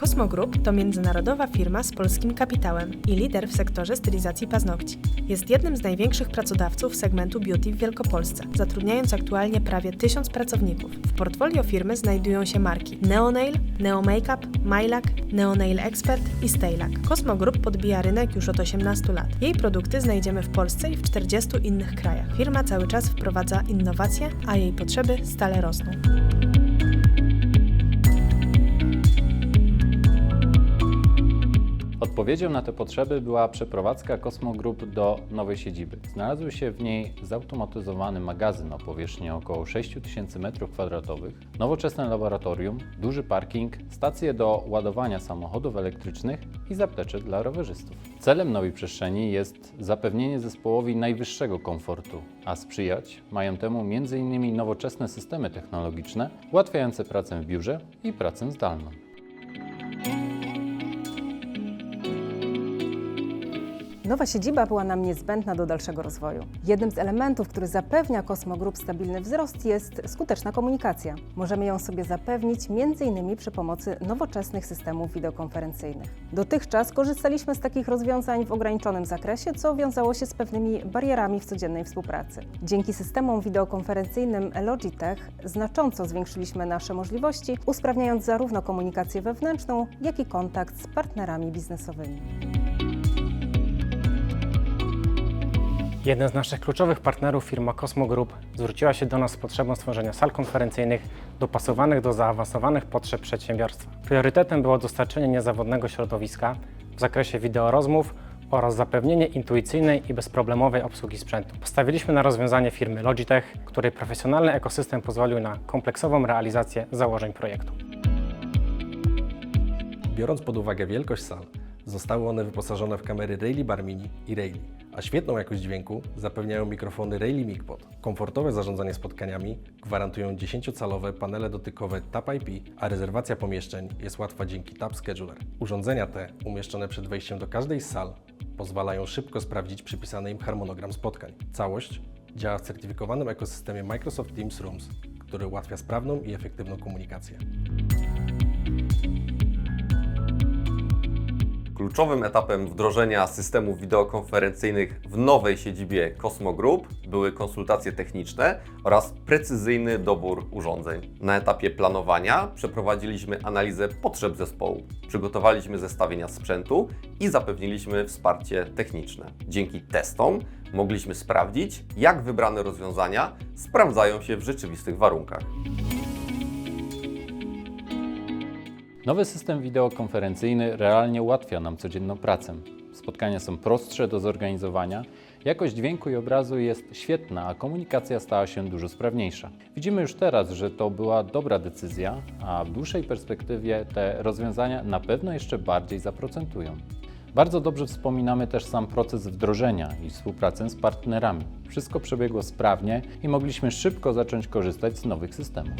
Cosmo Group to międzynarodowa firma z polskim kapitałem i lider w sektorze stylizacji paznokci. Jest jednym z największych pracodawców segmentu beauty w Wielkopolsce, zatrudniając aktualnie prawie tysiąc pracowników. W portfolio firmy znajdują się marki Neonail, Neo Makeup, Mylac, Neonail Expert i Staylac. Cosmo Group podbija rynek już od 18 lat. Jej produkty znajdziemy w Polsce i w 40 innych krajach. Firma cały czas wprowadza innowacje, a jej potrzeby stale rosną. Odpowiedzią na te potrzeby była przeprowadzka Cosmo Group do nowej siedziby. Znalazły się w niej zautomatyzowany magazyn o powierzchni około 6000 m2, nowoczesne laboratorium, duży parking, stacje do ładowania samochodów elektrycznych i zaplecze dla rowerzystów. Celem nowej przestrzeni jest zapewnienie zespołowi najwyższego komfortu, a sprzyjać mają temu m.in. nowoczesne systemy technologiczne ułatwiające pracę w biurze i pracę zdalną. Nowa siedziba była nam niezbędna do dalszego rozwoju. Jednym z elementów, który zapewnia Cosmo Group stabilny wzrost jest skuteczna komunikacja. Możemy ją sobie zapewnić m.in. przy pomocy nowoczesnych systemów wideokonferencyjnych. Dotychczas korzystaliśmy z takich rozwiązań w ograniczonym zakresie, co wiązało się z pewnymi barierami w codziennej współpracy. Dzięki systemom wideokonferencyjnym Logitech znacząco zwiększyliśmy nasze możliwości, usprawniając zarówno komunikację wewnętrzną, jak i kontakt z partnerami biznesowymi. Jeden z naszych kluczowych partnerów, firma Cosmo Group, zwróciła się do nas z potrzebą stworzenia sal konferencyjnych dopasowanych do zaawansowanych potrzeb przedsiębiorstwa. Priorytetem było dostarczenie niezawodnego środowiska w zakresie wideorozmów oraz zapewnienie intuicyjnej i bezproblemowej obsługi sprzętu. Postawiliśmy na rozwiązanie firmy Logitech, której profesjonalny ekosystem pozwolił na kompleksową realizację założeń projektu. Biorąc pod uwagę wielkość sal, zostały one wyposażone w kamery Rayleigh Bar Mini i Rayleigh, a świetną jakość dźwięku zapewniają mikrofony Rayleigh MicPod. Komfortowe zarządzanie spotkaniami gwarantują 10-calowe panele dotykowe Tap IP, a rezerwacja pomieszczeń jest łatwa dzięki Tap Scheduler. Urządzenia te, umieszczone przed wejściem do każdej z sal, pozwalają szybko sprawdzić przypisany im harmonogram spotkań. Całość działa w certyfikowanym ekosystemie Microsoft Teams Rooms, który ułatwia sprawną i efektywną komunikację. Kluczowym etapem wdrożenia systemów wideokonferencyjnych w nowej siedzibie Cosmo Group były konsultacje techniczne oraz precyzyjny dobór urządzeń. Na etapie planowania przeprowadziliśmy analizę potrzeb zespołu, przygotowaliśmy zestawienia sprzętu i zapewniliśmy wsparcie techniczne. Dzięki testom mogliśmy sprawdzić, jak wybrane rozwiązania sprawdzają się w rzeczywistych warunkach. Nowy system wideokonferencyjny realnie ułatwia nam codzienną pracę. Spotkania są prostsze do zorganizowania, jakość dźwięku i obrazu jest świetna, a komunikacja stała się dużo sprawniejsza. Widzimy już teraz, że to była dobra decyzja, a w dłuższej perspektywie te rozwiązania na pewno jeszcze bardziej zaprocentują. Bardzo dobrze wspominamy też sam proces wdrożenia i współpracę z partnerami. Wszystko przebiegło sprawnie i mogliśmy szybko zacząć korzystać z nowych systemów.